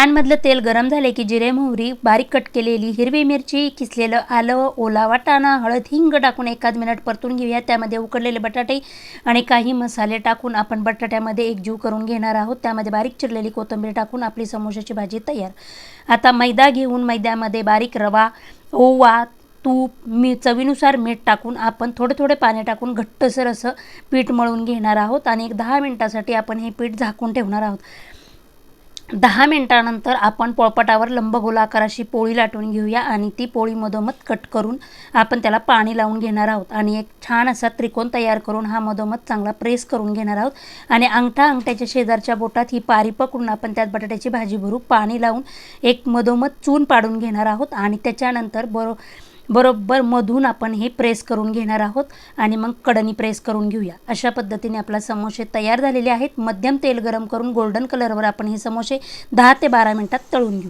पॅनमधलं तेल गरम झाले की जिरे मोहरी बारीक कट केलेली हिरवी मिरची किसलेलं आलं ओला वाटाणा हळद हिंग टाकून एखाद मिनिट परतून घेऊया. त्यामध्ये उकडलेले बटाटे आणि काही मसाले टाकून आपण बटाट्यामध्ये एकजीव करून घेणार आहोत. त्यामध्ये बारीक चिरलेली कोथिंबीर टाकून आपली समोशाची भाजी तयार. आता मैदा घेऊन मैद्यामध्ये बारीक रवा ओवा तूप मी चवीनुसार मीठ टाकून आपण थोडे थोडे पाणी टाकून घट्टसर असं पीठ मळून घेणार आहोत आणि एक दहा मिनटासाठी आपण हे पीठ झाकून ठेवणार आहोत. दहा मिनटानंतर आपण पोळपटावर लंबगोलाकार अशी पोळी लाटून घेऊया आणि ती पोळी मधोमध कट करून आपण त्याला पाणी लावून घेणार आहोत. आणि एक छान असा त्रिकोण तयार करून हा मधोमध चांगला प्रेस करून घेणार आहोत. आणि अंगठा अंगठ्याच्या शेजारच्या बोटात ही पारी पकडून आपण त्यात बटाट्याची भाजी भरू पाणी लावून एक मधोमध चून पाडून घेणार आहोत. आणि त्याच्यानंतर बरो बरोबर मधून आपण हे प्रेस करून घेणार आहोत आणि मग कडणी प्रेस करून घेऊया. अशा पद्धतीने आपला समोसे तयार झालेले आहेत. मध्यम तेल गरम करून गोल्डन कलरवर आपण हे समोसे दहा ते बारा मिनटात तळून घेऊ.